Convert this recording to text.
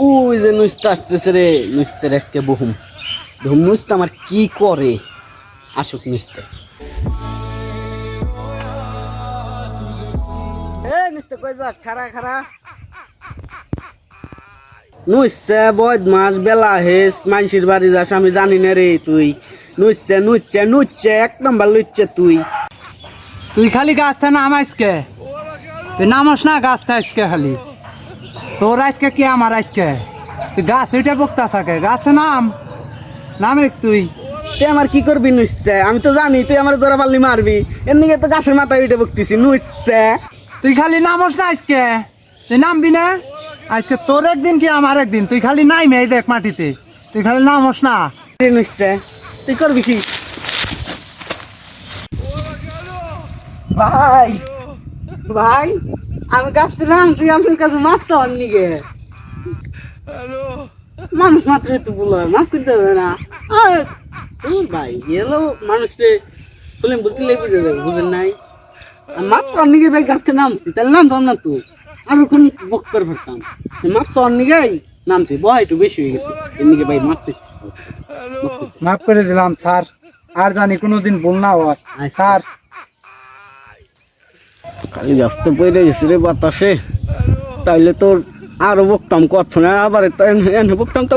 ওই যে নুস্তা আসতেছে রে, নুস্তের আজকে বহুম। ধুম নুস্তা আমার কি করে? আসুক নুস্তে। নুস্তে কই যাস? খারা খারা নুচ্ছে বদমাস বেলা হেস, মানসির বাড়ি যাস, আমি জানি না রে তুই। নুচ্ছে নুচ্ছে নুচ্ছে এক নম্বর লুচ্ছে তুই। তুই খালি গাছটা নাম আজকে তুই নামস না গাছটা আজকে খালি? তোর আজকে কি আমার আজকে? তুই গাছ ওইটা বকতা থাকে গাছটা নাম। নামে তুই। তুই আমার কি করবি নুচ্ছে আমি তো জানি তুই আমার ধরা পারলি মারবি। এর নিকে তো গাছের মাথায় উঠে বকতেছি নুচ্ছে তুই খালি নামস না আজকে? তুই নামবি না? আজকে তোর একদিন কি আমার একদিন? তুই খালি নাই মেয়ে দেখ মাটিতে। তুই খালি নামস না। তুই নুচ্ছে তুই করবি কি? ভাই ভাই। আমি গাছ থেকে নামছি আপনার কাছে মাপ চাওয়ার নিগে মানুষ মাত্র তো বলো মাফ করতে হবে না। ভাই এলো মানুষকে বলে বলতে লেগে বুঝে যাবে বুঝেন নাই। আর মাপ চাওয়ার নিগে ভাই গাছ থেকে নামছি তাহলে নামতাম না তো। আর কোন বক করে ফেলতাম। মাপ চাওয়ার নিগেই নামছি বয় একটু বেশি হয়ে গেছে। এর নিগে ভাই মাপ চাইছি। মাফ করে দিলাম স্যার। আর জানি কোনোদিন ভুল না হয়। স্যার খালি গাছতে পড়ে গেছে রে বাতাসে। তাইলে তোর আরও বকতাম কথা না, আবার এনে বকতাম তো